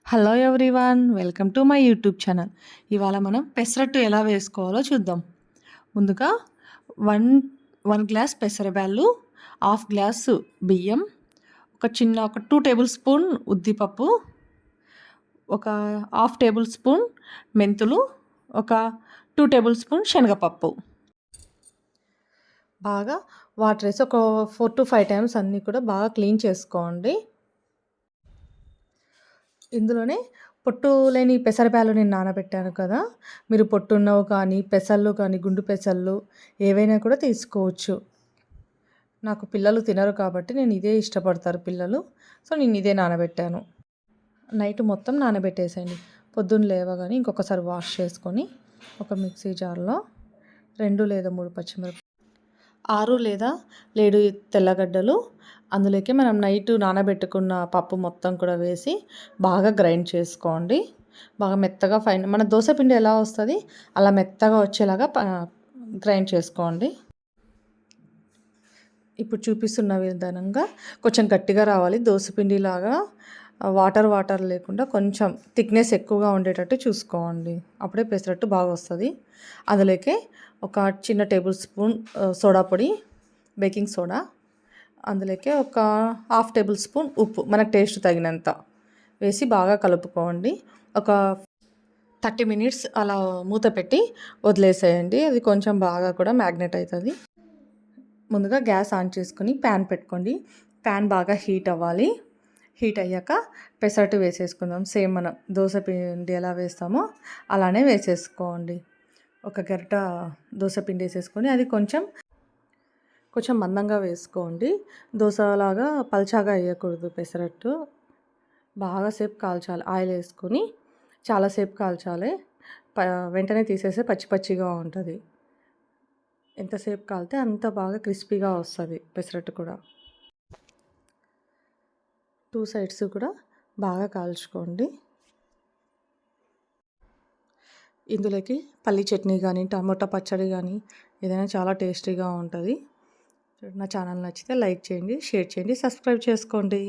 Hello everyone welcome to my YouTube channel ఇవాళ మనం పెసరట్టు ఎలా వేసుకోవాలో చూద్దాం. ముందుగా వన్ వన్ గ్లాస్ పెసరబ్యాళ్ళు హాఫ్ గ్లాస్ బియ్యం ఒక చిన్న ఒక టూ టేబుల్ స్పూన్ ఉద్దిపప్పు ఒక హాఫ్ టేబుల్ స్పూన్ మెంతులు ఒక టూ టేబుల్ స్పూన్ శనగపప్పు. బాగా వాటర్ వేసి ఒక ఫోర్ టు ఫైవ్ టైమ్స్ అన్నీ కూడా బాగా క్లీన్ చేసుకోండి. ఇందులోనే పొట్టు లేని పెసరపాలు నేను నానబెట్టాను కదా. మీరు పొట్టున్నవి కానీ పెసళ్ళు కానీ గుండు పెసళ్ళు ఏవైనా కూడా తీసుకోవచ్చు. నాకు పిల్లలు తినరు కాబట్టి నేను ఇదే ఇష్టపడతారు పిల్లలు. సో నేను ఇదే నానబెట్టాను. నైట్ మొత్తం నానబెట్టేసేయండి. పొద్దున్న లేవగానే ఇంకొకసారి వాష్ చేసుకొని ఒక మిక్సీ జార్లో రెండు లేదా మూడు పచ్చిమిరపకాయలు ఆరు లేదా లేడు తెల్లగడ్డలు. అందులోకి మనం నైట్ నానబెట్టుకున్న పప్పు మొత్తం కూడా వేసి బాగా గ్రైండ్ చేసుకోండి. బాగా మెత్తగా ఫైన్ మన దోశ పిండి ఎలా వస్తుంది? అలా మెత్తగా వచ్చేలాగా గ్రైండ్ చేసుకోండి. ఇప్పుడు చూపిస్తున్న విధానంగా కొంచెం గట్టిగా రావాలి. పిండి లాగా వాటర్ వాటర్ లేకుండా కొంచెం థిక్నెస్ ఎక్కువగా ఉండేటట్టు చూసుకోండి. అప్పుడే పెసరట్టు బాగా వస్తుంది. అందులోకి ఒక చిన్న టేబుల్ స్పూన్ సోడా పొడి బేకింగ్ సోడా. అందులోకి ఒక హాఫ్ టేబుల్ స్పూన్ ఉప్పు మనకు టేస్ట్ తగినంత వేసి బాగా కలుపుకోండి. ఒక థర్టీ మినిట్స్ అలా మూత పెట్టి వదిలేసేయండి. అది కొంచెం బాగా కూడా మ్యాగ్నెట్ అవుతుంది. ముందుగా గ్యాస్ ఆన్ చేసుకుని ప్యాన్ పెట్టుకోండి. ప్యాన్ బాగా హీట్ అవ్వాలి. హీట్ అయ్యాక పెసరట్టు వేసేసుకుందాం. సేమ్ మనం దోశ పిండి ఎలా వేస్తామో అలానే వేసేసుకోండి. ఒక గరిట దోశ పిండి వేసేసుకొని అది కొంచెం కొంచెం మందంగా వేసుకోండి. దోశలాగా పల్చాగా వేయకూడదు పెసరట్టు. బాగా సేపు కాల్చాలి. ఆయిల్ వేసుకొని చాలాసేపు కాల్చాలి. ప వెంటనే తీసేస్తే పచ్చి పచ్చిగా ఉంటుంది. ఎంతసేపు కాలితే అంత బాగా క్రిస్పీగా వస్తుంది పెసరట్టు కూడా. టూ సైడ్స్ కూడా బాగా కాల్చుకోండి. ఇందులోకి పల్లి చట్నీ కానీ టమోటా పచ్చడి కానీ ఏదైనా చాలా టేస్టీగా ఉంటుంది. నా ఛానల్ నచ్చితే లైక్ చేయండి షేర్ చేయండి సబ్స్క్రైబ్ చేసుకోండి.